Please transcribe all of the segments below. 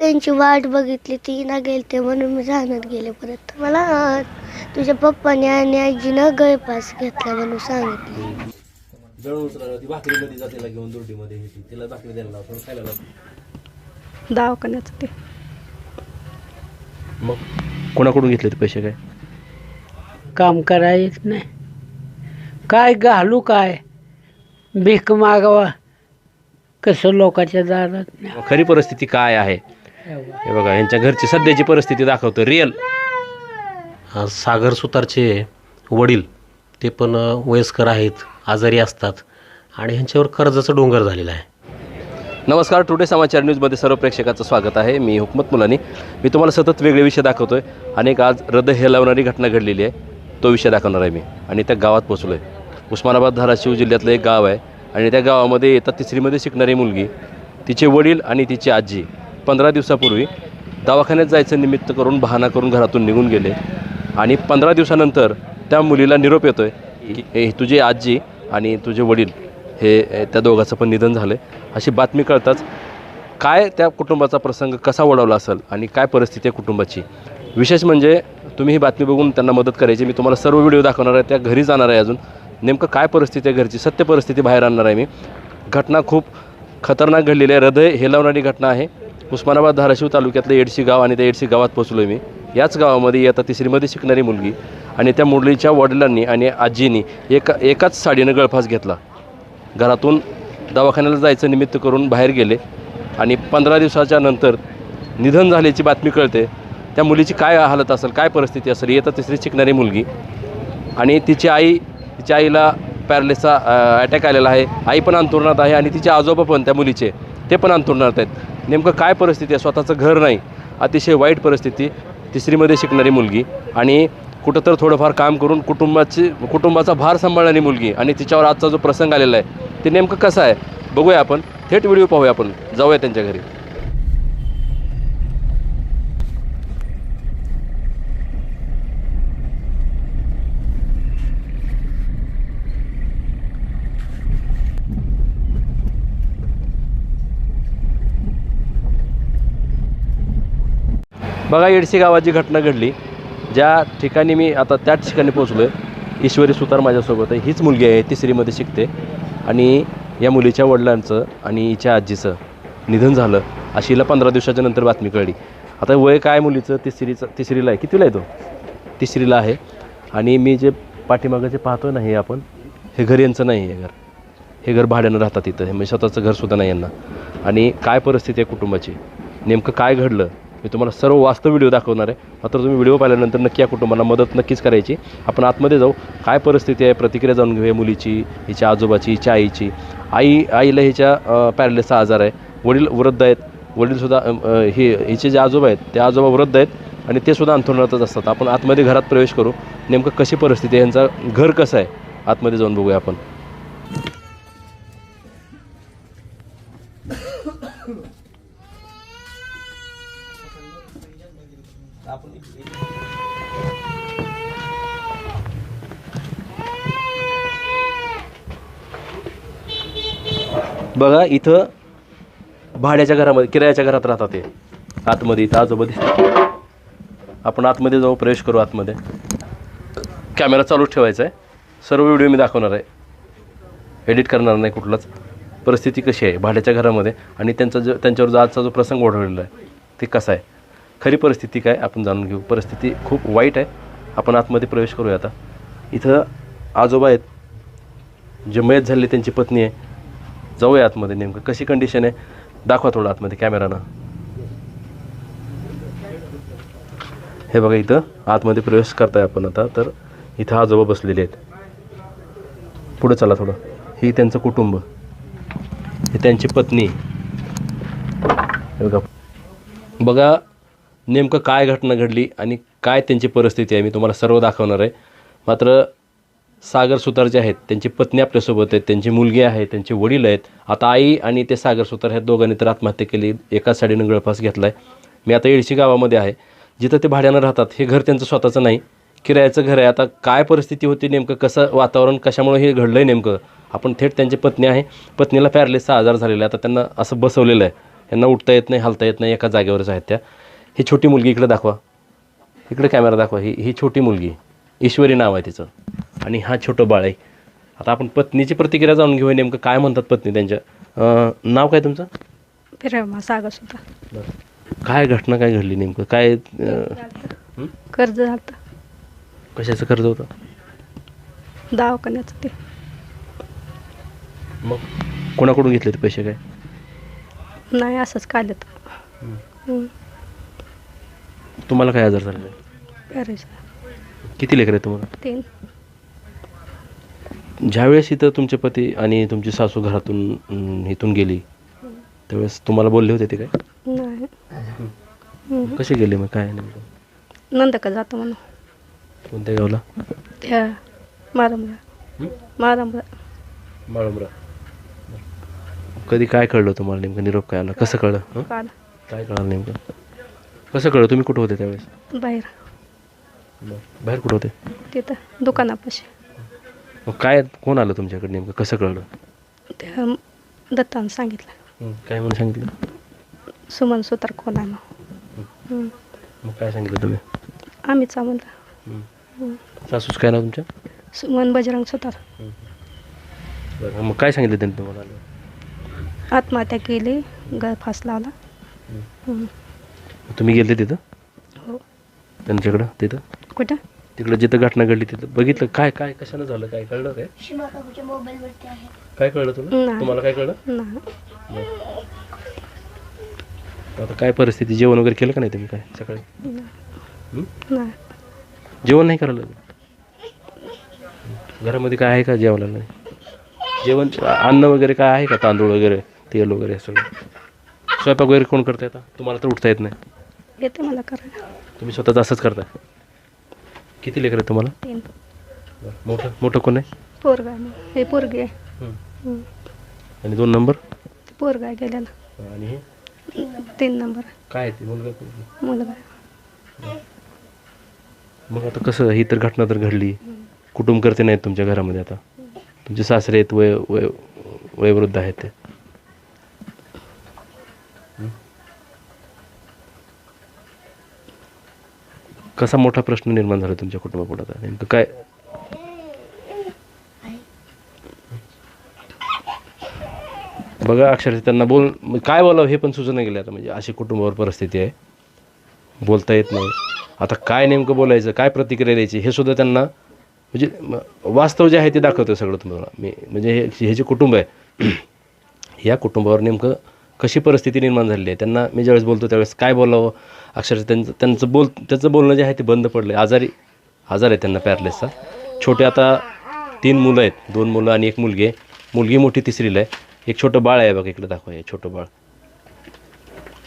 त्यांची वाट बघितली ती ना गेलते म्हणून मी राहण्यात गेले परत. मला तुझ्या पप्पाने आणि आजीनं गळपास घेतला म्हणून सांगितलं. जळून उचला ती भाकरीमध्ये जाते घेऊन दुर्टीमध्ये ती. तिला भाकरी द्यायला लाव, थोडं खायला लाव. दवाखान्याचं ते मग कोणाकडून घेतले ते पैसे काय? काम करायच नाही. काय घालू काय? भीक मागावा. कसं लोकांच्या दारात नाही. खरी परिस्थिती काय आहे? हे बघा यांच्या घरची सध्याची परिस्थिती दाखवतो रिअल सागर सुतारचे वडील ते पण वयस्कर आहेत आजारी असतात आणि ह्यांच्यावर कर्जाचा डोंगर झालेला आहे. नमस्कार टुडे समाचार न्यूजमध्ये सर्व प्रेक्षकाचं स्वागत आहे. मी हुकमत मुलानी. मी तुम्हाला सतत वेगळे विषय दाखवतो आहे अनेक आज हृदय हेलावणारी घटना घडलेली आहे. तो विषय दाखवणार आहे मी. आणि त्या गावात पोचलो आहे उस्मानाबाद धाराशिव जिल्ह्यातलं एक गाव आहे. आणि त्या गावामध्ये येतात तिसरीमध्ये शिकणारी मुलगी. तिचे वडील आणि तिची आजी. पंधरा दिवसापूर्वी दवाखान्यात जायचं निमित्त करून बहाणा करून घरातून निघून गेले. आणि पंधरा दिवसानंतर त्या मुलीला निरोप येतो आहे की तुझी आजी आणि तुझे वडील हे त्या दोघाचं पण निधन झालं आहे अशी बातमी कळताच काय त्या कुटुंबाचा प्रसंग कसा ओढवला असेल आणि काय परिस्थिती आहे कुटुंबाची? विशेष म्हणजे तुम्ही ही बातमी बघून त्यांना मदत करायची. मी तुम्हाला सर्व व्हिडिओ दाखवणार आहे. त्या घरी जाणार आहे अजून. नेमकं काय परिस्थिती आहे घरची? सत्य परिस्थिती बाहेर आणणार आहे मी. घटना खूप खतरनाक घडलेली आहे. हृदय हेलावणारी घटना आहे. उस्मानाबाद धाराशिव तालुक्यातलं एडशी गाव आणि त्या एडशी गावात पोचलो मी. याच गावामध्ये येता तिसरीमध्ये शिकणारी मुलगी आणि त्या मुलीच्या वडिलांनी आणि आजीनी एका एकाच साडीनं गळफास घेतला. घरातून दवाखान्याला जायचं निमित्त करून बाहेर गेले आणि पंधरा दिवसाच्या नंतर निधन झाल्याची बातमी कळते. त्या मुलीची काय हालत असेल काय परिस्थिती असेल येतात तिसरी शिकणारी मुलगी. आणि तिची आई तिच्या आईला पॅरलेसचा अटॅक आलेला आहे. आई पण अंतुरणात आहे आणि तिचे आजोबा पण त्या मुलीचे ते पण अंतुरणात आहेत. नेमकं काय परिस्थिती आहे? स्वतःचं घर नाही अतिशय वाईट परिस्थिती. तिसरीमध्ये शिकणारी मुलगी आणि कुठं तर थोडंफार काम करून कुटुंबाची कुटुंबाचा भार सांभाळणारी मुलगी आणि तिच्यावर आजचा जो प्रसंग आलेला आहे ते नेमकं कसं आहे? बघूया आपण. थेट व्हिडिओ पाहूया आपण. जाऊया त्यांच्या घरी. बघा येडशी गावाची घटना घडली. ज्या ठिकाणी मी आता त्याच ठिकाणी पोचलो आहे ईश्वरी सुतार माझ्यासोबत आहे. हीच मुलगी आहे तिसरीमध्ये शिकते. आणि या मुलीच्या वडिलांचं आणि हिच्या आजीचं निधन झालं. अशी हिला पंधरा दिवसाच्या नंतर बातमी कळली. आता वय काय मुलीचं? तिसरीचं तिसरीला आहे. कितीला आहे तो? तिसरीला आहे. आणि मी जे पाठीमागं जे पाहतो ना हे आपण हे घर यांचं नाही आहे घर. हे घर भाड्यानं राहतात इथं. हे म्हणजे स्वतःचं घरसुद्धा नाही यांना. आणि काय परिस्थिती आहे कुटुंबाची? नेमकं काय घडलं? मी तुम्हाला सर्व वास्तव व्हिडिओ दाखवणार आहे. मात्र तुम्ही व्हिडिओ पाहिल्यानंतर नक्की या कुटुंबाला मदत नक्कीच करायची. आपण आतमध्ये जाऊ. काय परिस्थिती आहे? प्रतिक्रिया जाणून घेऊया मुलीची हिच्या आजोबाची हिच्या आईची. आई आईला हिच्या पॅरलेसचा आजार आहे. वडील वृद्ध आहेत. वडीलसुद्धा हे हिचे जे आजोबा आहेत ते आजोबा वृद्ध आहेत आणि ते सुद्धा अंथरुणातच असतात. आपण आतमध्ये घरात प्रवेश करू. नेमकं कशी परिस्थिती आहे? यांचा घर कसं आहे? आतमध्ये जाऊन बघूया आपण. बघा इथं भाड्याच्या घरामध्ये किरायाच्या घरात राहतात ते. आतमध्ये इथं आजोबा दिसतात. आपण आतमध्ये जाऊ प्रवेश करू आतमध्ये. कॅमेरा चालूच ठेवायचा आहे. सर्व व्हिडिओ मी दाखवणार आहे. एडिट करणार नाही कुठलाच. परिस्थिती कशी आहे? भाड्याच्या घरामध्ये आणि त्यांचा जो त्यांच्यावर जो आजचा जो प्रसंग ओढवलेला आहे ते कसा आहे? खरी परिस्थिती काय? आपण जाणून घेऊ. परिस्थिती खूप वाईट आहे. आपण आतमध्ये प्रवेश करूया आता. इथं आजोबा आहेत. जे मयत झालेली त्यांची पत्नी आहे. जाऊया आतमध्ये नेमकं. कशी कंडिशन आहे? दाखवा थोडं आतमध्ये कॅमेरानं हे बघा इथं आतमध्ये प्रवेश करताय आपण आता. तर इथं आजोबा बसलेले आहेत. पुढं चला थोडं. ही त्यांचं कुटुंब. हे त्यांची पत्नी. हे बघा. बघा नेमकं काय घटना घडली आणि काय त्यांची परिस्थिती आहे मी तुम्हाला सर्व दाखवणार आहे. मात्र सागर सुतार जे आहेत त्यांची पत्नी आपल्यासोबत आहेत त्यांची मुलगी आहे त्यांचे वडील आहेत. आता आई आणि ते सागर सुतार ह्या दोघांनी तर आत्महत्या केली एकाच साडीनं गळफास घेतला आहे मी आता येडशी गावामध्ये आहे. जिथं ते भाड्यानं राहतात हे घर त्यांचं स्वतःचं नाही. किरायाचं घर आहे. आता काय परिस्थिती होती नेमकं? कसं वातावरण कशामुळे हे घडलं आहे नेमकं? आपण थेट त्यांची पत्नी आहे. पत्नीला पॅरलेसचा आजार झालेला आहे आता त्यांना असं बसवलेलं आहे. यांना उठता येत नाही हलता येत नाही. एका जागेवरच आहेत त्या. ही छोटी मुलगी इकडे दाखवा. इकडे कॅमेरा दाखवा. ही ही छोटी मुलगी. ईश्वरी नाव आहे तिचं. आणि हा छोटं बाळ आहे. आता आपण पत्नीची प्रतिक्रिया जाणून घेऊया नेमकं काय म्हणतात पत्नी त्यांच्या. अं, नाव काय तुमचं? प्रेमा सागर सुद्धा. काय घटना काय घडली नेमकं? काय अं, कर्ज झालं कशाचं कर्ज होतं? दवाखान्याचं ते. मग कोणाकडून घेतले ते पैसे काय? नाही असंच काढलं तर तुम्हाला काय आजार झालेला? पॅरेचा किती लेकर आहे तुम्हाला? तीन. ज्यावेळेस इथं तुमचे पती आणि तुमची सासू घरातून अं, इथून गेली त्यावेळेस तुम्हाला बोलले होते ते काय? नाही. कसे गेले मग? काय नेमकं? नंदका जातो म्हणून. कोणत्या गावला? त्या कधी काय कळलं तुम्हाला नेमकं? निरोप काय आला? कसं कळलं? हं? काल काय कळलं नेमकं? कसं कळलं? तुम्ही कुठं होते त्यावेळेस? बाहेर. बाहेर कुठं होते? तिथं दुकानापाशी. मग काय कोण आलं तुमच्याकडे नेमकं? कसं कळलं? त्या दत्तानं सांगितलं. काय म्हणून सांगितलं? सुमन सुतार कोण आहे मग हं. मग काय सांगितलं तुम्ही? आम्हीच म्हणलं. सासूच काय नाव तुमच्या सुमन बजरंग सुतार. बरं मग काय सांगितलं त्यांनी तुम्हाला? आत्महत्या केली गळफास लावला. हं. तुम्ही गेले तिथं? हो. त्यांच्याकडं तिथं? कुठं? तिकडं जिथं घटना घडली तिथं. बघितलं काय काय कशानं झालं काय कळलं काय? शिमा काकूच्या मोबाईलवरती आहे. काय कळलं तुला? नाही. तुम्हाला काय कळलं? नाही. आता काय परिस्थिती? जेवण वगैरे केलं का नाही तुम्ही काय सकाळी? हं? नाही. जेवण नाही करायला घरामध्ये काय आहे का जेवायला नाही? जेवण अन्न वगैरे काय आहे का? तांदूळ वगैरे तेल वगैरे हे सगळं? स्वयंपाक वगैरे कोण करता येतं तुम्हाला तर उठता येत नाही. येते मला करायला. तुम्ही स्वतःच असंच करताय? किती लेकर तुम्हाला? तीन. मोठं? मोठं कोण आहे? पोरगा आहे. हे पोरगी आहे. आणि दोन नंबर? ते पोरगा आहे गेलेला आणि हे? तीन नंबर. आहे. काय आहे ते? मुलगा कोण? मुलगा आहे. मग आता कसं ही तर घटना तर घडली. कुटुंब करते नाहीत तुमच्या घरामध्ये आता. तुमचे सासरे आहेत वय वय वयोवृद्ध आहेत ते. हं? कसा मोठा प्रश्न निर्माण झाला तुमच्या कुटुंबापुढे आता? नेमकं काय? बघा अक्षरशः त्यांना बोल काय बोलावं हे पण सुचना गेलं आता म्हणजे अशी कुटुंबावर परिस्थिती आहे. बोलता येत नाही. आता काय नेमकं बोलायचं काय प्रतिक्रिया द्यायची हे सुद्धा त्यांना म्हणजे वास्तव जे आहे ते दाखवतं सगळं तुम्हाला. मी म्हणजे हे हे जे कुटुंब आहे या कुटुंबावर नेमकं कशी परिस्थिती निर्माण झालेली आहे? त्यांना मी ज्यावेळेस बोलतो त्यावेळेस काय बोलावं? अक्षरशः त्यांचं त्यांचं बोल त्याचं बोलणं जे आहे ते बंद पडलं आहे आजारी आजार आहे त्यांना पॅरलेसचा छोटे आता तीन मुलं आहेत. दोन मुलं आणि एक मुलगी आहे. मुलगी मोठी तिसरीला आहे. एक छोटं बाळ आहे बघा इकडे दाखवा हे छोटं बाळ.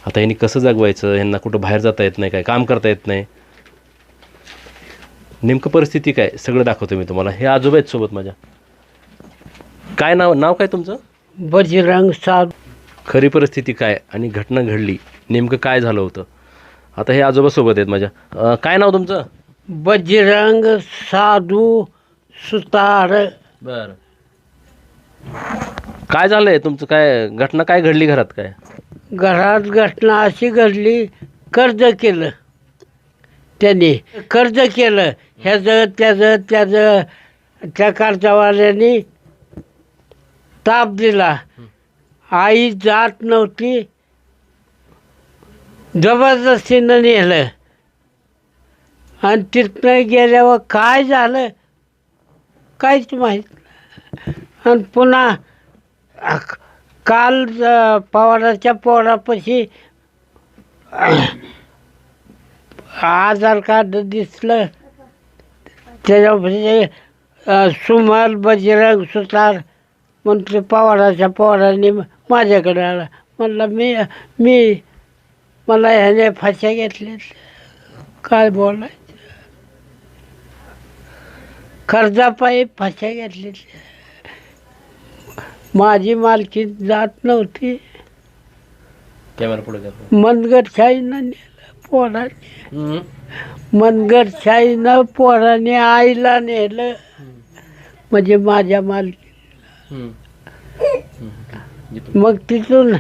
आता यांनी कसं जगवायचं? यांना कुठं बाहेर जाता येत नाही काय काम करता येत नाही. नेमकं परिस्थिती काय? सगळं दाखवतो मी तुम्हाला. हे आजोबा आहेत सोबत माझ्या. काय नाव नाव काय तुमचं? बजरंग साध. खरी परिस्थिती काय आणि घटना घडली नेमकं काय झालं होतं? आता हे आजोबा सोबत आहेत माझ्या. काय नाव तुमचं? बजरंग साधू सुतार. बरं. काय झालंय? तुमचं काय घटना काय घडली घरात काय? घरात घटना अशी घडली कर्ज केलं. त्यांनी कर्ज केलं. ह्याचं त्याचं त्याचं त्या कर्जवाल्याने ताप दिला. आई जात नव्हती. जबरदस्तीनं नेलं. आणि तिथनं गेल्यावर काय झालं? काहीच माहीत आणि पुन्हा काल पवाराच्या पोरापाशी आधार कार्ड दिसलं. त्याच्यापाशी अ, सुमार बजरंग सुतार म्हणते पवाराच्या पोराने माझ्याकडे आला. म्हणलं मी मी मला ह्याने फाश्या घेतल्या काय बोलायचं? कर्जापायी फाश्या घेतल्या माझी मालकी जात नव्हती. मनगटशाहीनं नेलं पोराने. हम्म. मनगटशाहीनं पोराने आईला नेलं. म्हणजे माझ्या मालकी. मग तिथून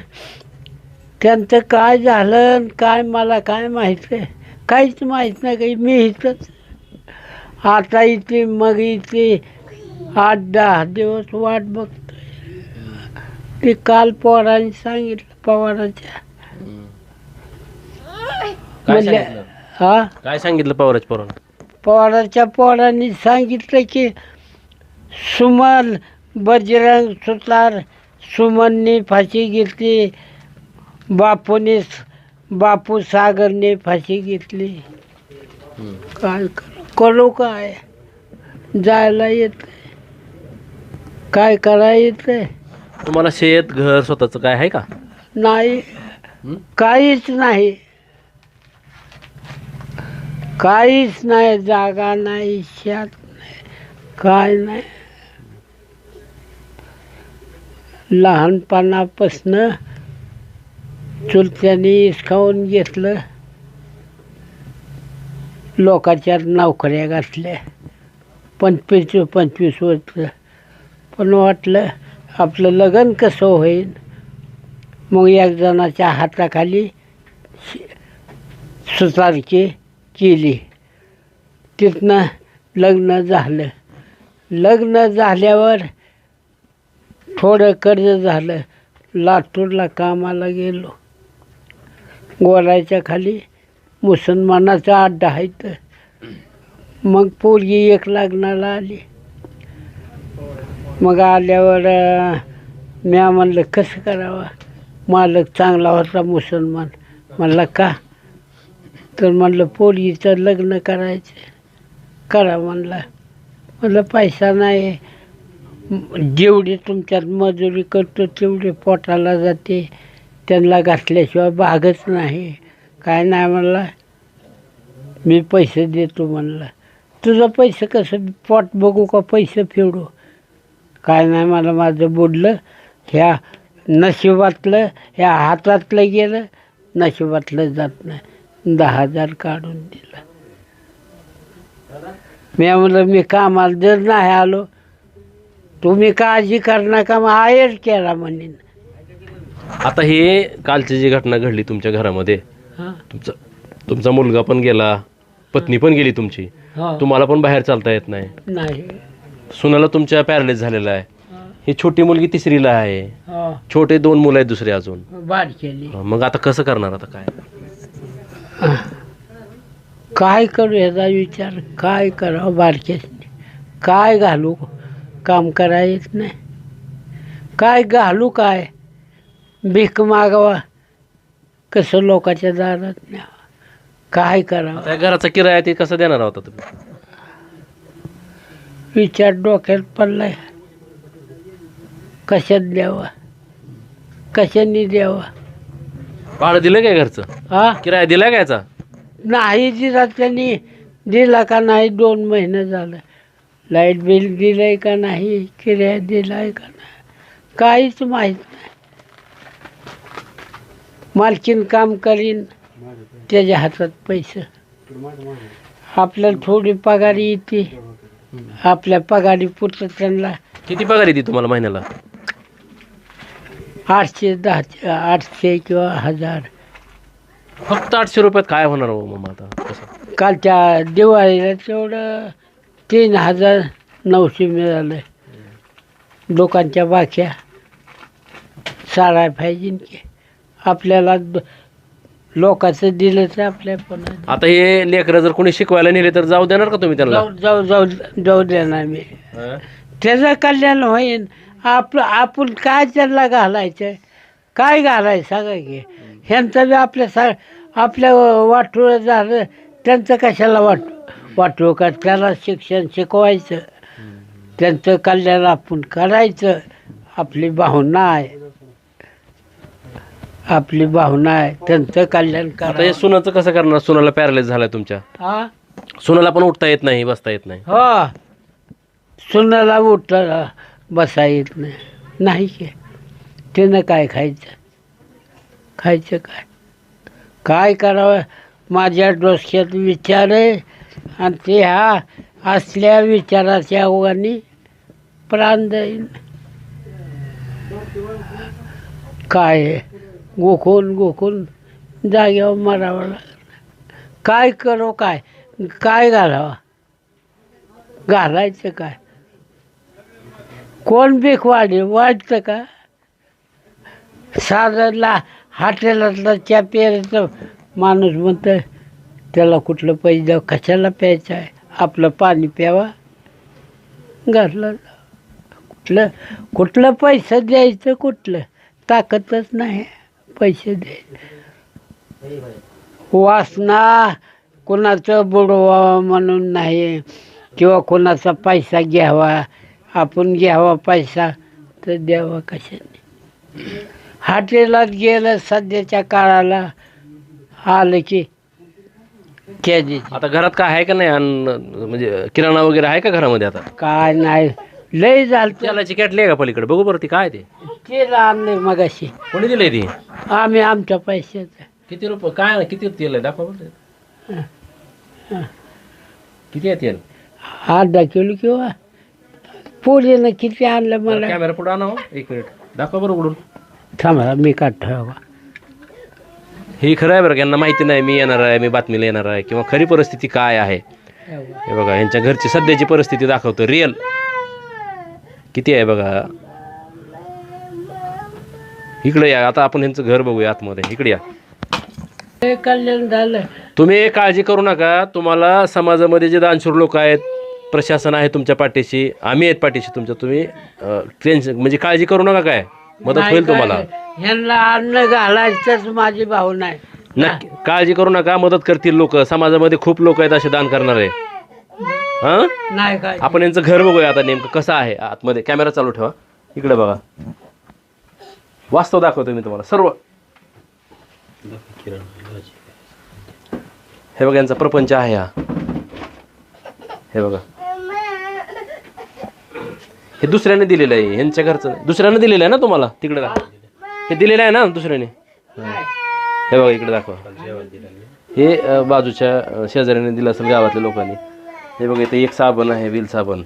त्यांचं काय झालं काय मला काय माहीत आहे? काहीच माहीत नाही काही. मी इथंच. आता इथे मग इथे. आठ दहा दिवस वाट बघतोय. ते काल पोराने सांगितलं पवाराच्या. काय सांगितलं? हा? काय सांगितलं पवाराच्या पोरानं? पोराच्या पोरांनी सांगितलं की सुमन बजरंग सुतार सुमनने फाशी घेतली. बापूने बापू सागरने फाशी घेतली. काय करू करू काय? जायला येत काय करायला येत तुम्हाला शेत घर स्वतःचं काय आहे का? नाही? काहीच नाही. काहीच नाही जागा नाही शेत नाही काय नाही. लहानपणापासनं चुलत्याने इसकावून घेतलं. लोकांच्या नोकऱ्या घातल्या. पंचवीस पंचवीस वर्ष. पण वाटलं आपलं लग्न कसं होईल? मग एक जणाच्या हाताखाली सुतारकी केली. तिथनं लग्न झालं. लग्न झाल्यावर थोडं कर्ज झालं लातूरला कामाला गेलो. गोराच्या खाली मुसलमानाचा अड्डा आहे तर मग पोरगी एक लग्नाला आली. मग आल्यावर मी म्या म्हणलं कसं करावं? मालक चांगला होता मुसलमान. म्हणलं का? तर म्हणलं पोरगीचं लग्न करायचं. करा म्हणलं. म्हणलं पैसा नाही. जेवढी तुमच्यात मजुरी करतो तेवढी पोटाला जाते. त्यांना घातल्याशिवाय भागच नाही. काय नाही म्हणला? मी पैसे देतो म्हणलं. तुझं पैसे कसं पोट बघू का पैसे फेडू? काय नाही मला माझं बुडलं. ह्या नशिबातलं ह्या हातातलं गेलं नशिबातलं जात नाही. दहा हजार काढून दिलं. मी म्हणलं मी कामाला जर नाही आलो तुम्ही काळजी कर नका मग आहेर केला म्हणेन. आता हे कालची जी घटना घडली तुमच्या घरामध्ये हां. तुमचा तुमचा मुलगा पण गेला पत्नी पण गेली तुमची हां. तुम्हाला पण बाहेर चालता येत नाही. नाही. सुनाला तुमच्या पॅरलेस झालेला आहे. ही. छोटी मुलगी तिसरीला आहे. हां. छोटे दोन मुलं आहेत दुसरे अजून. बाद केली. मग आता कसं करणार आता काय? काय करू ह्याचा विचार? काय करावं बारक्याने काय घालू? काम करायला येत नाही. काय घालू काय? भीक मागावा. कसं लोकांच्या दारात न्यावं? काय करावं? घराचा किराया ते कसं देणार होता तुम्ही? विचार डोक्यात पडलाय. कशात द्यावा? कशाने द्यावा? भाडं दिलं काय घरचं? हा किराया दिलाय काय याचा? नाही दिला त्यांनी. दिला का नाही दोन महिने झालं. लाइट बिल दिलंय का नाही? किराया दिलाय का नाही? काहीच माहीत नाही. मालकीन काम करीन त्याच्या हातात पैसे. आपल्याला थोडी पगारी येते. आपल्या पगारी पुरतं त्यांना. किती पगार येते तुम्हाला महिन्याला? आठशे दहाशे आठशे किंवा हजार. फक्त आठशे रुपयात काय होणार हो मग आता? कसं? कालच्या दिवाळीला तेवढं तीन हजार नऊशे मिळालं. लोकांच्या बाक्या साडा पाहिजे की. आपल्याला द- लोकांचं दिलं तर आपल्या पण. आता हे लेकरं जर कोणी शिकवायला नेले तर जाऊ देणार का तुम्ही त्यांना? जाऊ जाऊ जाऊ जाऊ देणार मी. हं? त्याचं कल्याण होईन. आपलं आपण काय त्यांना घालायचं? काय घालायचं सांगा की. ह्यांचं बी आपल्या सा आपल्या वाटोळं झालं त्यांचं कशाला वाट? वाटो का त्याला शिक्षण शिकवायचं. त्यांचं कल्याण आपण करायचं. आपली भावना आहे. आपली भावना आहे. त्यांचं कल्याण आता हे करायचं सुनाचं कसं करणार? सुनाला पॅरलेस झालाय तुमच्या. हा सुनाला पण उठता येत नाही बसता येत नाही. हो. सुनाला उठला बसा येत नाही. नाही की. त्यानं काय खायचं? खायचं काय? काय करावं? माझ्या डोसक्यात विचार आहे. आणि ते ह्या असल्या विचाराच्या ओघाने प्राण जाईल काय गोखून गोखून जागेवर मारावं लागलं. काय करो काय? काय घालावा? घालायचं काय? कोण बीक वाढे वाढतं का? साधं हाटेलातला हॉटेलातला चहा माणूस म्हणतं त्याला कुठलं पैसे द्यावं? कशाला प्यायचं आहे? आपलं पाणी प्यावा? घरला कुठलं कुठलं पैसा द्यायचं कुठलं? ताकदच नाही. पैसे द्यायचं वासना कोणाचं बुडवा म्हणून नाही. किंवा कोणाचा पैसा घ्यावा. आपण घ्यावा पैसा तर द्यावा कशाने? हॉटेलात गेलं सध्याच्या काळाला. आलं की कॅदी आता घरात काय आहे का नाही? अन्न म्हणजे किराणा वगैरे आहे का घरामध्ये आता? काय नाही. लय झालं तेलाची कॅटली आहे का पलीकडे? बघू बरं ती काय ते. तेल आणलंय मगाशी. कोणी दिलंय ती? आम्ही आमच्या पैशाचं. किती रुपये? काय किती तेल आहे? दाखवा बरं. किती आहे तेल? अर्धा किलो किंवा पोरीनं किती आणलं मला? कॅमेरा पुढे आणा हो. एक मिनिट. दाखवा बरं उघडून. थांबा मी काढतो. हे खरं आहे बरं का यांना माहिती नाही मी येणार आहे मी बातमीला येणार आहे किंवा खरी परिस्थिती काय आहे? हे बघा यांच्या घरची सध्याची परिस्थिती दाखवतो रिअल किती आहे बघा? इकडे या आता आपण यांचं घर बघूया आतमध्ये. इकडे या. कल्याण झालं तुम्ही काळजी करू नका तुम्हाला समाजामध्ये जे दानशूर लोक आहेत प्रशासन आहे तुमच्या पाठीशी आम्ही आहेत पाठीशी तुमच्या तुम्ही टेन्शन म्हणजे काळजी करू नका काय? मदत होईल तुम्हाला? ह्यांना अन्न घालायचंच माझी भाऊ नाही. नक्की काळजी करू नका मदत करतील लोक. समाजामध्ये खूप लोक आहेत असे दान करणारे. हां? नाही काय. आपण यांचं घर बघूया आता नेमकं कसं आहे आतमध्ये. कॅमेरा चालू ठेवा. इकडे बघा. वास्तव दाखवतो मी तुम्हाला. सर्व हे बघा यांचा प्रपंच आहे हा. हे बघा. हे दुसऱ्याने दिलेलं आहे यांच्या घरचं दुसऱ्याने दिलेलं आहे ना तुम्हाला? तिकडे दाखवा. हे दिलेलं आहे ना दुसऱ्याने? हे. बघा इकडे दाखवा. हे बाजूच्या शेजाऱ्याने दिलं असेल गावातल्या लोकांनी. हे बघा इथे एक साबण आहे व्हील साबण.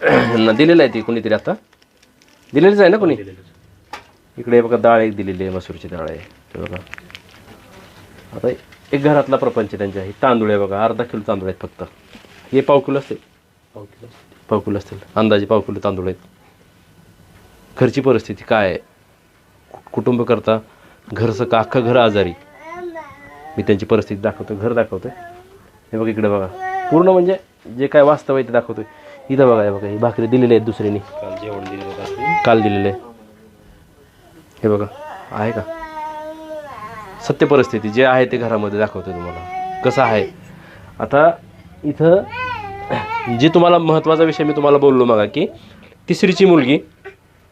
यांना दिलेलं आहे ती कोणीतरी आता? दिलेलीच आहे ना कोणी? इकडे बघा डाळ एक दिलेली आहे मसूरची डाळ आहे. हे बघा. आता एक घरातला प्रपंच त्यांच्या. आहे तांदूळ आहे बघा अर्धा किलो तांदूळ आहेत फक्त. हे पाव किलो असते पाव किलो पाव किलो असतील. अंदाजे पाव किलो तांदूळ आहेत. घरची परिस्थिती काय आहे? कुटुंब करता घरचं का अख्खं घर आजारी? मी त्यांची परिस्थिती दाखवतो घर दाखवतोय. हे बघा इकडे बघा. पूर्ण म्हणजे जे काय वास्तव आहे ते दाखवतोय. इथं बघा हे बघा ही भाकरी दिलेली आहेत दुसऱ्याने. काल दिलेले. हे बघा आहे का? सत्य परिस्थिती जे आहे ते घरामध्ये दाखवतोय तुम्हाला. कसं आहे? आता इथं जे तुम्हाला महत्त्वाचा विषय मी तुम्हाला बोललो मागा की तिसरीची मुलगी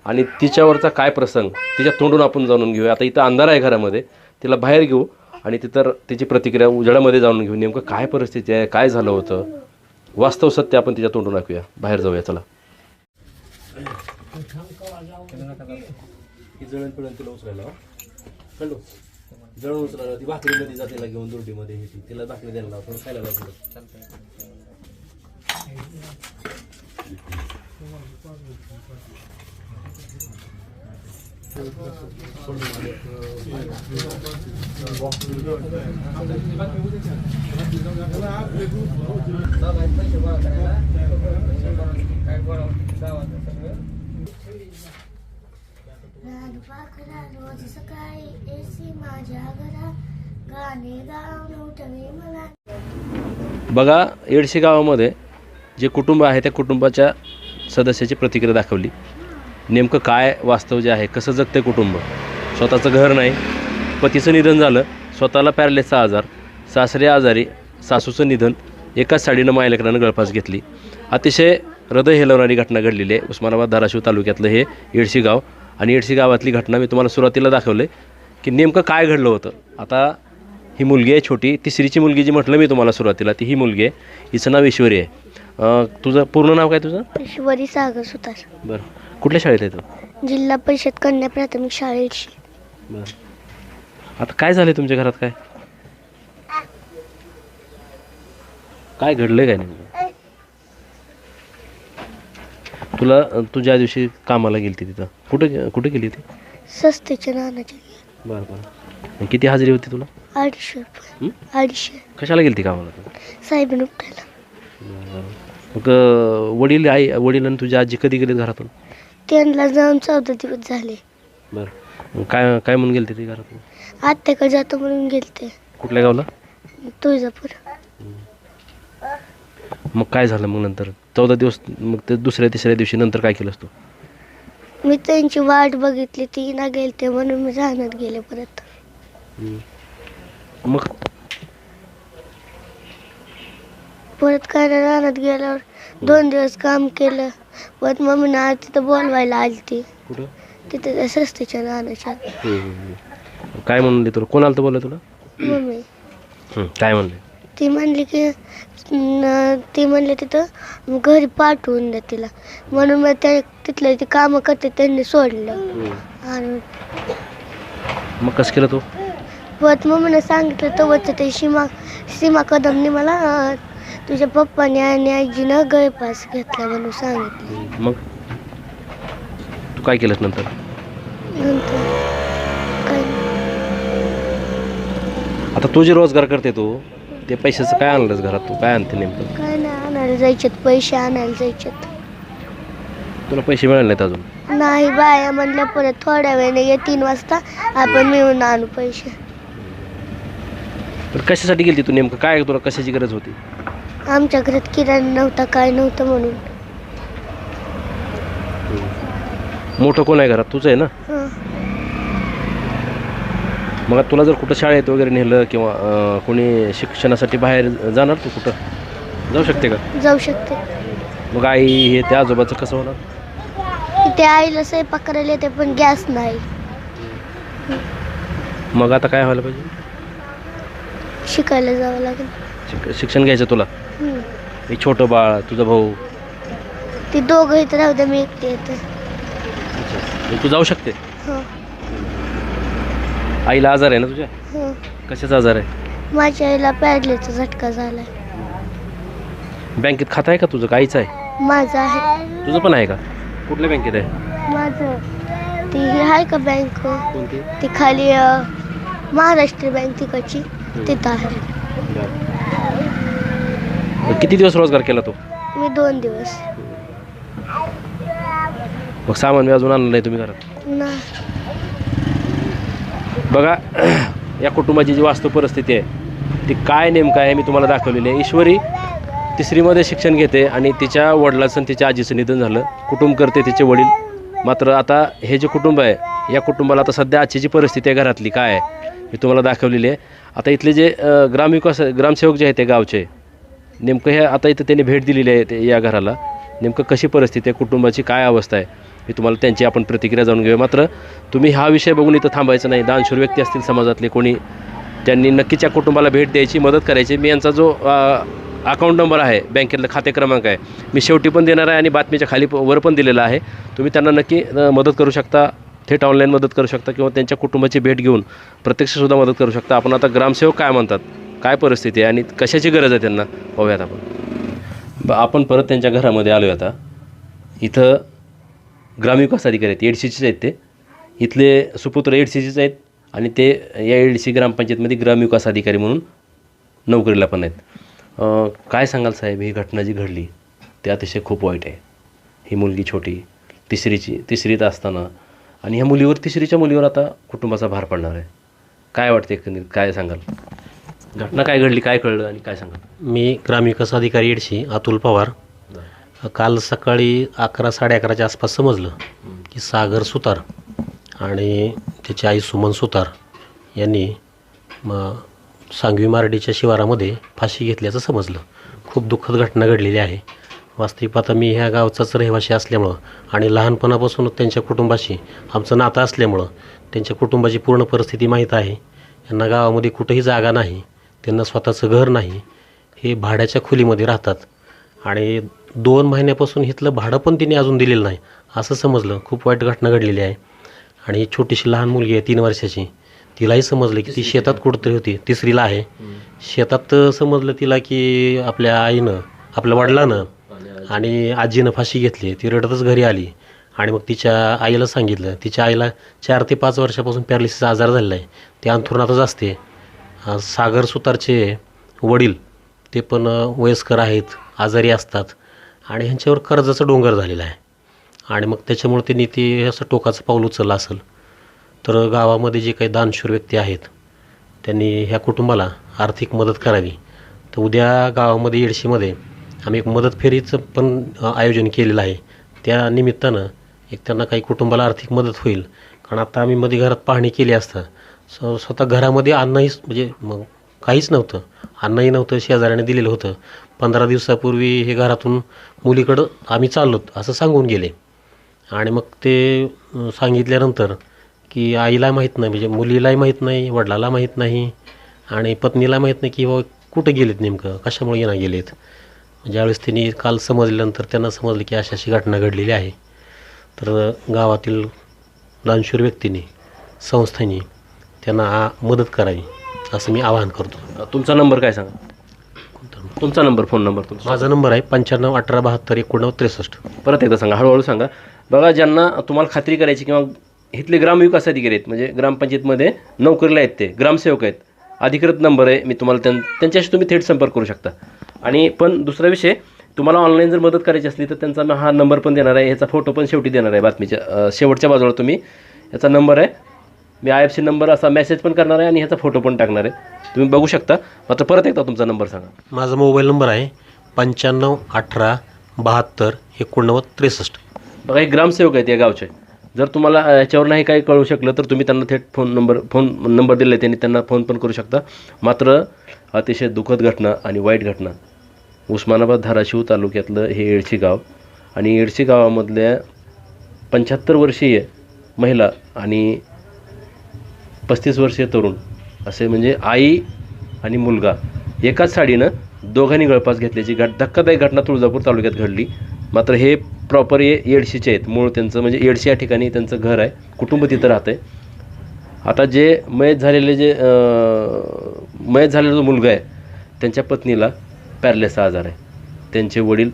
आणि तिच्यावरचा काय प्रसंग तिच्या तोंडून आपण जाणून घेऊया. आता इथं अंधार आहे घरामध्ये तिला बाहेर घेऊ आणि तिथं तिची प्रतिक्रिया उजेडामध्ये जाणून घेऊ. नेमकं काय परिस्थिती आहे काय झालं होतं? वास्तव सत्य आपण तिच्या तोंडून ऐकूया. बाहेर जाऊया चला. हो. जळण उचलायला ती भाकरीमध्ये जाते घेऊन दुर्डीमध्ये तिला भाकरी द्यायला लावतो खायला लाव पाखरा रोज सकाळी एसी माझ्या घरा गाणे गाऊन उठवे मला बघा येडशी गावामध्ये जे कुटुंब आहे त्या कुटुंबाच्या सदस्याची प्रतिक्रिया दाखवली. नेमकं काय वास्तव जे आहे कसं जगते कुटुंब? स्वतःचं घर नाही पतीचं निधन झालं. स्वतःला पॅरलेसचा आजार सासरे आजारी सासूचं निधन. एकाच साडीनं मायलेकरानं गळफास घेतली. अतिशय हृदय हेलवणारी घटना घडलेली आहे. उस्मानाबाद धाराशिव तालुक्यातलं हे येडशी गाव. आणि येडशी गावातली घटना मी तुम्हाला सुरुवातीला दाखवले की नेमकं काय घडलं होतं. आता ही मुलगी आहे छोटी. तिसरीची मुलगी जी म्हटलं मी तुम्हाला सुरुवातीला ती ही मुलगी आहे. हिचं नाव ईश्वरी आहे. अं, तुझं पूर्ण नाव काय तुझं? ईश्वरी सागर सुतार. बरं. कुठल्या शाळेत आहे तू? जिल्हा परिषद कन्या प्राथमिक शाळेची. बरं. आता काय झालं तुमच्या घरात काय? काय घडलंय काय नेमकं? तुला अं, तू ज्या दिवशी कामाला गेली तिथं कुठे कुठे गेली ती सस्तेच्या नानाची. बरं बरं. किती हजेरी होती तुला? अडीचशे रुपये. हं? अडीचशे. कशाला गेली कामाला तू? साहेब उठायला. मग वडील आई वडील आणि तुझी आजी कधी गेले घरातून? त्यांना जाऊन चौदा दिवस झाले. बरं. मग काय काय म्हणून गेले ते घरातून? आत्याकडे जातो म्हणून गेलते. कुठल्या गावला? तुळजापूर. मग काय झालं मग नंतर? चौदा दिवस मग ते दुसऱ्या तिसऱ्या दिवशी नंतर काय केलंस तू? मी त्यांची वाट बघितली ती ना गेलते म्हणून मी राहण्यात गेले परत. मग परत काय राहण्यात गेल्यावर दोन दिवस काम केलं. परत मम्मीनं आज तिथं बोलवायला आली ती कुठं? तिथे त्या राहण्याच्या काय म्हणले तुला? कोणाला तर बोललं तुला? मम्मी. हं, काय म्हणले? ती म्हणली की न- ती म्हणली तिथं घरी पाठवून द्या तिला. म्हणून मग त्या तिथलं ते कामं करते त्यांनी सोडलं. आणि मग कसं केलं तू? परत मम्मीनं सांगितलं तर ते सीमा सीमा कदमने मला अं, तुझ्या पप्पाने आणि आजीनं गळपास घेतला म्हणून सांगितलं. मग? तू काय केलंस नंतर? नंतर काय. आता तू जे रोजगार करते तू ते पैशाचं काय आणलंस घरात तू? काय आणते नेमकं? काय नाही आणायला जायच्यात पैसे आणायला जायच्यात. तुला पैसे मिळाले नाहीत अजून? नाही बाया म्हणल्या परत थोड्या वेळाने ये तीन वाजता आपण मिळून आणू पैसे. पण कशासाठी गेली तू नेमकं? काय तुला कशाची गरज होती? आमच्या घरात किराणा नव्हता काय नव्हतं म्हणून. मोठं कोण आहे घरात? तुझं आहे ना? हं. मग तुला जर कुठं शाळेत वगैरे नेलं किंवा अं, कोणी शिक्षणासाठी बाहेर जाणार तू कुठं? जाऊ शकते का? जाऊ शकते. मग आई हे त्या आजोबाचं कसं होणार? इथे आईला स्वयंपाक करायला येते पण गॅस नाही. मग आता काय व्हायला पाहिजे? शिकायला जावं लागेल. शिक शिक्षण घ्यायचं तुला? हे छोटं बाळ तुझा भाऊ. ती दोघं इथं राहू द्या मी एकटे येते मग तू जाऊ शकते? हं. आईला आजार आहे ना तुझ्या? हं. कशाचा आजार आहे? माझ्या आईला पॅडलेचा झटका झालाय. बँकेत खातं आहे का तुझं? काहीच आहे? माझं आहे. तुझं पण आहे का? कुठल्या बँकेत आहे? माझं. ती ही आहे का बँक? कोणती? ती खाली अं, महाराष्ट्र बँक तिकडची. तिथं आहे. किती दिवस रोजगार केला तू? मी दोन दिवस. मग सामान मी अजून आणलं नाही तुम्ही घरात? ना. बघा या कुटुंबाची जी वास्तव परिस्थिती आहे ती काय नेमकं आहे मी तुम्हाला दाखवलेली आहे. ईश्वरी तिसरीमध्ये शिक्षण घेते आणि तिच्या वडिलाचं आणि तिच्या आजीचं निधन झालं. कुटुंब करते तिचे वडील. मात्र आता हे जे कुटुंब आहे या कुटुंबाला आता सध्या आजची जी परिस्थिती आहे घरातली. काय आहे? मी तुम्हाला दाखवलेली आहे. आता इथले जे अ, ग्रामविकास ग्रामसेवक जे आहेत ते गावचे नेमकं हे आता इथं त्यांनी भेट दिलेली आहे या घराला. नेमकं कशी परिस्थिती आहे कुटुंबाची काय अवस्था आहे मी तुम्हाला त्यांची आपण प्रतिक्रिया जाणून घेऊया. मात्र तुम्ही हा विषय बघून इथं थांबायचं नाही. दानशूर व्यक्ती असतील समाजातले कोणी त्यांनी नक्कीच या कुटुंबाला भेट द्यायची मदत करायची. मी यांचा जो अकाउंट नंबर आहे बँकेतला खाते क्रमांक आहे मी शेवटी पण देणार आहे आणि बातमीच्या खाली वर पण दिलेला आहे. तुम्ही त्यांना नक्की मदत करू शकता. थेट ऑनलाईन मदत करू शकता किंवा त्यांच्या कुटुंबाची भेट घेऊन प्रत्यक्षसुद्धा मदत करू शकता. आपण आता ग्रामसेवक काय म्हणतात? काय परिस्थिती आहे आणि कशाची गरज आहे त्यांना? पाहूयात आपण. ब आपण परत त्यांच्या घरामध्ये आलो आता. इथं ग्रामविकास अधिकारी आहेत एडसीचेच आहेत ते. इथले सुपुत्र एडसीचेच आहेत आणि ते या एडसी ग्रामपंचायतमध्ये ग्रामविकास अधिकारी म्हणून नोकरीला पण आहेत. काय सांगाल साहेब ही घटना जी घडली ते अतिशय खूप वाईट आहे. ही मुलगी छोटी तिसरीची तिसरीत असताना आणि ह्या मुलीवर तिसरीच्या मुलीवर आता कुटुंबाचा भार पडणार आहे. काय वाटते काय सांगाल? घटना काय घडली काय कळलं आणि काय सांगा? मी ग्रामविकास अधिकारी येडशी अतुल पवार. काल सकाळी अकरा साडे अकराच्या आसपास समजलं की सागर सुतार आणि त्याची आई सुमन सुतार यांनी म सांगवी मारडीच्या शिवारामध्ये फाशी घेतल्याचं समजलं. खूप दुःखद घटना घडलेली आहे. वास्तविक आता मी ह्या गावचाच रहिवाशी असल्यामुळं आणि लहानपणापासूनच त्यांच्या कुटुंबाशी आमचं नातं असल्यामुळं त्यांच्या कुटुंबाची पूर्ण परिस्थिती माहीत आहे. यांना गावामध्ये कुठंही जागा नाही. त्यांना स्वतःचं घर नाही हे भाड्याच्या खोलीमध्ये राहतात. आणि दोन महिन्यापासून इथलं भाडं पण तिने अजून दिलेलं नाही असं समजलं. खूप वाईट घटना घडलेली आहे. आणि ही छोटीशी लहान मुलगी आहे तीन वर्षाची. तिलाही समजलं की ती शेतात कुठंतरी होती तिसरीला आहे. शेतात समजलं तिला की आपल्या आईनं आपल्या वडिलानं आणि आजीनं फाशी घेतली ती रडतच घरी आली. आणि मग तिच्या आईला सांगितलं तिच्या आईला चार ते पाच वर्षापासून पॅरालिसिसचा आजार झालेला आहे ते अंथरुणातच असते. सागर सुतारचे वडील ते पण वयस्कर आहेत आजारी असतात आणि ह्यांच्यावर कर्जाचा डोंगर झालेला आहे. आणि मग त्याच्यामुळे त्यांनी ते असं टोकाचं पाऊल उचललं असेल. तर गावामध्ये जे काही दानशूर व्यक्ती आहेत त्यांनी ह्या कुटुंबाला आर्थिक मदत करावी. तर उद्या गावामध्ये येडशीमध्ये आम्ही एक मदत फेरीचं पण आयोजन केलेलं आहे. त्या निमित्तानं एक त्यांना काही कुटुंबाला आर्थिक मदत होईल. कारण आता आम्ही मध्ये घरात पाहणी केली असता स स्वतः घरामध्ये अन्नही म्हणजे मग काहीच नव्हतं. अन्नही नव्हतं शेजाऱ्याने दिलेलं होतं. पंधरा दिवसापूर्वी हे घरातून मुलीकडं आम्ही चाललो असं सांगून गेले. आणि मग ते सांगितल्यानंतर की आईला माहीत नाही म्हणजे मुलीलाही माहीत नाही वडिलाला माहीत नाही आणि पत्नीला माहीत नाही की बाबा कुठं गेलेत नेमकं कशामुळे येणं गेलेत. म्हणजे ज्यावेळेस त्यांनी काल समजल्यानंतर त्यांना समजलं की अशी अशी घटना घडलेली आहे. तर गावातील दानशूर व्यक्तीने संस्थेने त्यांना आ- मदत करावी असं मी आवाहन करतो. तुमचा नंबर काय सांगा? तुमचा नंबर फोन नंबर तुमचा. माझा नंबर आहे पंच्याण्णव अठरा बहात्तर एकोणनव्वद त्रेसष्ट. परत एकदा सांगा हळूहळू सांगा. बघा ज्यांना तुम्हाला खात्री करायची किंवा इथले ग्रामविकास अधिकारी आहेत म्हणजे ग्रामपंचायतमध्ये नोकरीला आहेत ते ग्रामसेवक आहेत अधिकृत नंबर आहे मी तुम्हाला त्यां त्यांच्याशी तुम्ही थेट संपर्क करू शकता. आणि पण दुसरा विषय तुम्हाला ऑनलाईन जर मदत करायची असली तर त्यांचा मी हा नंबर पण देणार आहे ह्याचा फोटो पण शेवटी देणार आहे बातमीच्या अं, शेवटच्या बाजूला तुम्ही. याचा नंबर आहे मी आय एफ सी नंबर असा मेसेज पण करणार आहे आणि ह्याचा फोटो पण टाकणार आहे. तुम्ही बघू शकता. मात्र परत एकदा तुमचा नंबर सांगा. माझा मोबाईल नंबर आहे पंच्याण्णव अठरा बहात्तर एकोणनव्वद त्रेसष्ट. बघा हे ग्रामसेवक आहेत या गावचे. जर तुम्हाला याच्यावर नाही काही कळू शकलं तर तुम्ही त्यांना थेट फोन नंबर फोन नंबर दिला त्यांनी त्यांना फोन पण करू शकता. मात्र अतिशय दुःखद घटना आणि वाईट घटना. उस्मानाबाद धाराशिव तालुक्यातलं हे येडशी गाव. आणि येडशी गावामधल्या पंच्याहत्तर वर्षीय महिला आणि पस्तीस वर्षीय तरुण असे म्हणजे आई आणि मुलगा एकाच साडीनं दोघांनी गळपास घेतल्याची घट धक्कादायक घटना तुळजापूर तालुक्यात घडली. मात्र हे प्रॉपर ये येडशीचे आहेत. मूळ त्यांचं म्हणजे येडशी या ठिकाणी त्यांचं घर आहे. कुटुंब तिथं राहतं आहे आता जे मयत झालेले जे मयत झालेला जो मुलगा आहे त्यांच्या पत्नीला पॅरलेसचा आजार आहे. त्यांचे वडील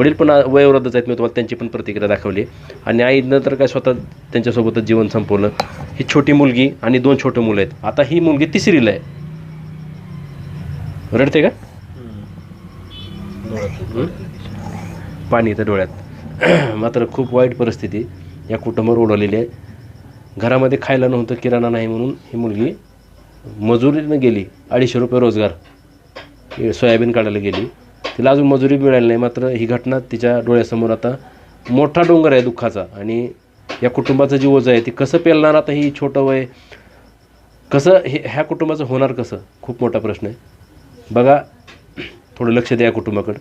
वडील पण वयोवृद्धच आहेत. मी तुम्हाला त्यांची पण प्रतिक्रिया दाखवली. आणि आईनं तर काय स्वतः त्यांच्यासोबतच जीवन संपवलं. ही छोटी मुलगी आणि दोन छोटे मुलं आहेत. आता ही मुलगी तिसरीला आहे. रडते का? पाणी येतं डोळ्यात. मात्र खूप वाईट परिस्थिती. या कुटुंबावर उडवलेली आहे. घरामध्ये खायला नव्हतं किराणा नाही म्हणून ही मुलगी मजुरीनं गेली. अडीचशे रुपये रोजगार. सोयाबीन काढायला गेली. तिला अजून मजुरी मिळाली नाही मात्र ही घटना तिच्या डोळ्यासमोर आता मोठा डोंगर आहे दुःखाचा. आणि या कुटुंबाचं जी ओझं आहे ती कसं पेलणार आता ही छोटं वय? कसं हे ह्या कुटुंबाचं होणार कसं? खूप मोठा प्रश्न आहे. बघा थोडं लक्ष द्या या कुटुंबाकडं.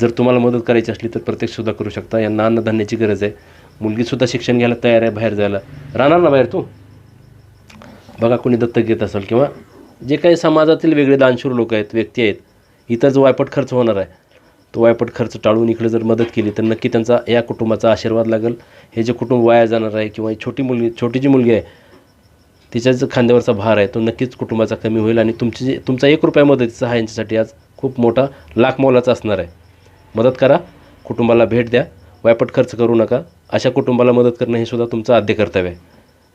जर तुम्हाला मदत करायची असली तर प्रत्यक्षसुद्धा करू शकता. यांना अन्नधान्याची गरज आहे. मुलगीसुद्धा शिक्षण घ्यायला तयार आहे बाहेर जायला. राहणार ना बाहेर तू? बघा कोणी दत्तक घेत असेल किंवा जे काही समाजातील वेगळे दानशूर लोक आहेत व्यक्ती आहेत इथं जो वायपट खर्च होणार आहे. तो वायपट खर्च टाळून इकडे जर मदत केली तर नक्की त्यांचा या कुटुंबाचा आशीर्वाद लागेल. हे जे कुटुंब वाया जाणार आहे किंवा छोटी मुलगी छोटी जी मुलगी आहे तिच्या जो खांद्यावरचा भार आहे तो नक्कीच कुटुंबाचा कमी होईल आणि तुमची जे तुमचा एक रुपया मदतीचा हा यांच्यासाठी आज खूप मोठा लाख मोलाचा असणार आहे. मदत करा. कुटुंबाला भेट द्या. वायपट खर्च करू नका. अशा कुटुंबाला मदत करणं हे सुद्धा तुमचं आद्य कर्तव्य आहे.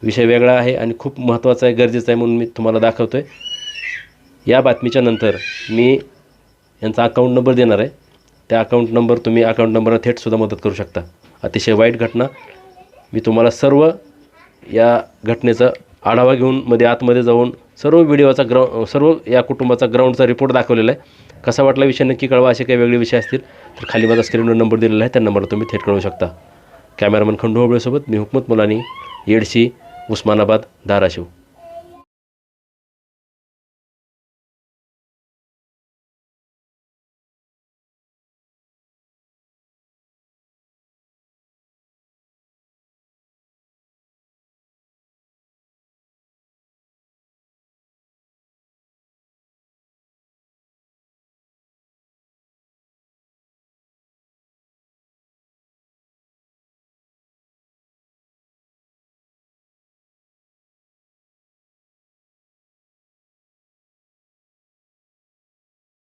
विषय वेगळा आहे आणि खूप महत्त्वाचा आहे गरजेचा आहे म्हणून मी तुम्हाला दाखवतो आहे या बातमीच्या नंतर मी यांचा अकाउंट नंबर देणार आहे. त्या अकाउंट नंबर तुम्ही अकाउंट नंबरला थेटसुद्धा मदत करू शकता. अतिशय वाईट घटना. मी तुम्हाला सर्व या घटनेचा आढावा घेऊन मध्ये आतमध्ये जाऊन सर्व व्हिडिओचा ग्राउंड सर्व या कुटुंबाचा ग्राउंडचा रिपोर्ट दाखवलेला आहे. कसा वाटला विषय नक्की कळवा असे काही वेगळे विषय असतील तर खाली माझा स्क्रीनवर नंबर दिलेला आहे. त्या नंबरला तुम्ही थेट कळवू शकता. कॅमेरामन खंडू होबळेसोबत मी हुकमत मुलानी येडशी उस्मानाबाद धाराशिव.